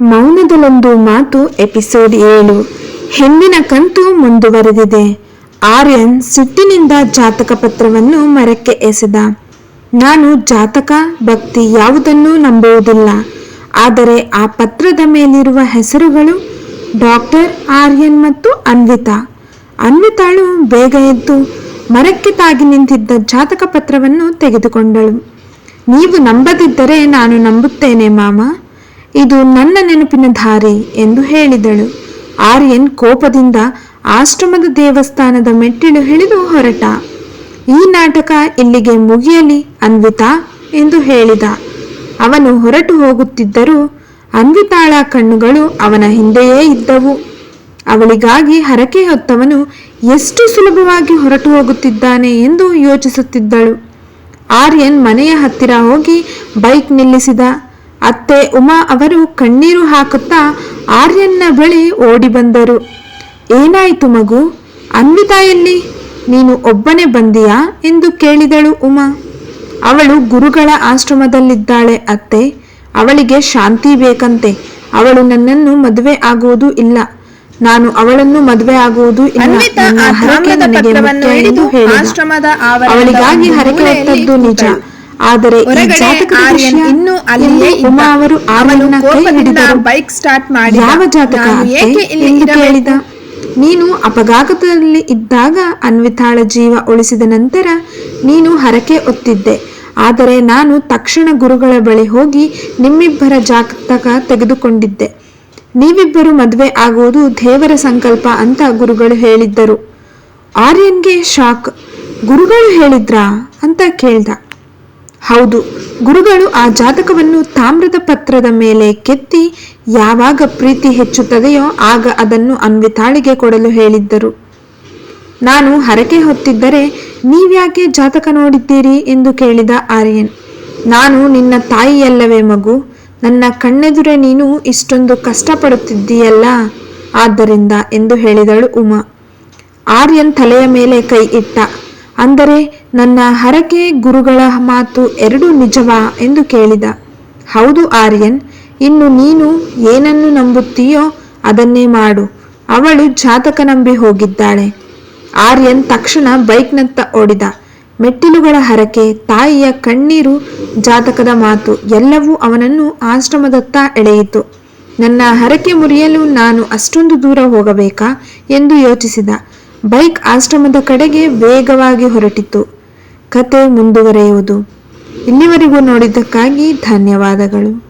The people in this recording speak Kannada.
ಮೌನದಲ್ಲೊಂದು ಮಾತು ಎಪಿಸೋಡ್ ಏಳು. ಹೆಣ್ಣಿನ ಕಂತು ಮುಂದುವರೆದಿದೆ. ಆರ್ಯನ್ ಸಿಟ್ಟಿನಿಂದ ಜಾತಕ ಪತ್ರವನ್ನು ಮರಕ್ಕೆ ಎಸೆದ. ನಾನು ಜಾತಕ, ಭಕ್ತಿ ಯಾವುದನ್ನೂ ನಂಬುವುದಿಲ್ಲ. ಆದರೆ ಆ ಪತ್ರದ ಮೇಲಿರುವ ಹೆಸರುಗಳು ಡಾಕ್ಟರ್ ಆರ್ಯನ್ ಮತ್ತು ಅನ್ವಿತಾ. ಅನ್ವಿತಾಳು ಬೇಗ ಎದ್ದು ಮರಕ್ಕೆ ತಾಗಿ ನಿಂತಿದ್ದ ಜಾತಕ ಪತ್ರವನ್ನು ತೆಗೆದುಕೊಂಡಳು. ನೀವು ನಂಬದಿದ್ದರೆ ನಾನು ನಂಬುತ್ತೇನೆ ಮಾಮ. ಇದು ನನ್ನ ನೆನಪಿನ ದಾರಿ ಎಂದು ಹೇಳಿದಳು. ಆರ್ಯನ್ ಕೋಪದಿಂದ ಆಶ್ರಮದ ದೇವಸ್ಥಾನದ ಮೆಟ್ಟಿಲು ಹಿಡಿದು ಹೊರಟ. ಈ ನಾಟಕ ಇಲ್ಲಿಗೆ ಮುಗಿಯಲಿ, ಅನ್ವಿತಾ ಎಂದು ಹೇಳಿದ. ಅವನು ಹೊರಟು ಹೋಗುತ್ತಿದ್ದರೂ ಅನ್ವಿತಾಳ ಕಣ್ಣುಗಳು ಅವನ ಹಿಂದೆಯೇ ಇದ್ದವು. ಅವಳಿಗಾಗಿ ಹರಕೆ ಹೊತ್ತವನು ಎಷ್ಟು ಸುಲಭವಾಗಿ ಹೊರಟು ಹೋಗುತ್ತಿದ್ದಾನೆ ಎಂದು ಯೋಚಿಸುತ್ತಿದ್ದಳು. ಆರ್ಯನ್ ಮನೆಯ ಹತ್ತಿರ ಹೋಗಿ ಬೈಕ್ ನಿಲ್ಲಿಸಿದ. ಅತ್ತೆ ಉಮಾ ಅವರು ಕಣ್ಣೀರು ಹಾಕುತ್ತಾ ಆರ್ಯನ್ನ ಬಳಿ ಓಡಿ ಬಂದರು. ಏನಾಯಿತು ಮಗು? ಅನ್ವಿತಾ ಎಲ್ಲಿ? ನೀನು ಒಬ್ಬನೇ ಬಂದಿಯಾ ಎಂದು ಕೇಳಿದಳು ಉಮಾ. ಅವಳು ಗುರುಗಳ ಆಶ್ರಮದಲ್ಲಿದ್ದಾಳೆ ಅತ್ತೆ. ಅವಳಿಗೆ ಶಾಂತಿ ಬೇಕಂತೆ. ಅವಳು ನನ್ನನ್ನು ಮದುವೆ ಆಗುವುದು ಇಲ್ಲ. ನಾನು ಅವಳನ್ನು ಮದುವೆ ಆಗುವುದು ಅವಳಿಗಾಗಿ ಹರಕೆ ಹೊತ್ತದ್ದು ನಿಜ. ಆದರೆ ಇನ್ನು ಅಲ್ಲಿಯೇ ಉಮಾ ಅವರು ಕೈ ಹಿಡಿದರು. ಬೈಕ್ ಸ್ಟಾರ್ಟ್ ಮಾಡಿ ಯಾವ ಜಾತಕ? ಏಕೆ ಇಲ್ಲಿ ಕೇಳಿದ. ನೀನು ಅಪಘಾತದಲ್ಲಿ ಇದ್ದಾಗ ಅನ್ವಿತಾಳ ಜೀವ ಉಳಿಸಿದ ನಂತರ ನೀನು ಹರಕೆ ಒತ್ತಿದ್ದೆ ಆದರೆ ನಾನು ತಕ್ಷಣ ಗುರುಗಳ ಬಳಿ ಹೋಗಿ ನಿಮ್ಮಿಬ್ಬರ ಜಾತಕ ತೆಗೆದುಕೊಂಡಿದ್ದೆ. ನೀವಿಬ್ಬರು ಮದುವೆ ಆಗುವುದು ದೇವರ ಸಂಕಲ್ಪ ಅಂತ ಗುರುಗಳು ಹೇಳಿದ್ದರು. ಆರ್ಯನ್ಗೆ ಶಾಕ್. ಗುರುಗಳು ಹೇಳಿದ್ರಾ? ಅಂತ ಕೇಳ್ದ. ಹೌದು, ಗುರುಗಳು ಆ ಜಾತಕವನ್ನು ತಾಮ್ರದ ಪತ್ರದ ಮೇಲೆ ಕೆತ್ತಿ ಯಾವಾಗ ಪ್ರೀತಿ ಹೆಚ್ಚುತ್ತದೆಯೋ ಆಗ ಅದನ್ನು ಅನ್ವಿತಾಳಿಗೆ ಕೊಡಲು ಹೇಳಿದ್ದರು. ನಾನು ಹರಕೆ ಹೊತ್ತಿದ್ದರೆ ನೀವ್ಯಾಕೆ ಜಾತಕ ನೋಡಿದ್ದೀರಿ ಎಂದು ಕೇಳಿದ ಆರ್ಯನ್. ನಾನು ನಿನ್ನ ತಾಯಿಯಲ್ಲವೇ ಮಗು, ನನ್ನ ಕಣ್ಣೆದುರೆ ನೀನು ಇಷ್ಟೊಂದು ಕಷ್ಟಪಡುತ್ತಿದ್ದೀಯಲ್ಲ? ಆದ್ದರಿಂದ ಎಂದು ಹೇಳಿದಳು ಉಮಾ. ಆರ್ಯನ್ ತಲೆಯ ಮೇಲೆ ಕೈ ಇಟ್ಟ. ಅಂದರೆ ನನ್ನ ಹರಕೆ ಗುರುಗಳ ಮಾತು ಎರಡೂ ನಿಜವಾ ಎಂದು ಕೇಳಿದ. ಹೌದು ಆರ್ಯನ್, ಇನ್ನು ನೀನು ಏನನ್ನು ನಂಬುತ್ತೀಯೋ ಅದನ್ನೇ ಮಾಡು. ಅವಳು ಜಾತಕ ನಂಬಿ ಹೋಗಿದ್ದಾಳೆ. ಆರ್ಯನ್ ತಕ್ಷಣ ಬೈಕ್ನತ್ತ ಓಡಿದ. ಮೆಟ್ಟಿಲುಗಳ ಹರಕೆ, ತಾಯಿಯ ಕಣ್ಣೀರು, ಜಾತಕದ ಮಾತು, ಎಲ್ಲವೂ ಅವನನ್ನು ಆಶ್ರಮದತ್ತ ಎಳೆಯಿತು. ನನ್ನ ಹರಕೆ ಮುರಿಯಲು ನಾನು ಅಷ್ಟೊಂದು ದೂರ ಹೋಗಬೇಕಾ ಎಂದು ಯೋಚಿಸಿದ. ಬೈಕ್ ಆಶ್ರಮದ ಕಡೆಗೆ ವೇಗವಾಗಿ ಹೊರಟಿತು. ಕತೆ ಮುಂದುವರೆಯುವುದು. ಇಲ್ಲಿವರೆಗೂ ನೋಡಿದ್ದಕ್ಕಾಗಿ ಧನ್ಯವಾದಗಳು.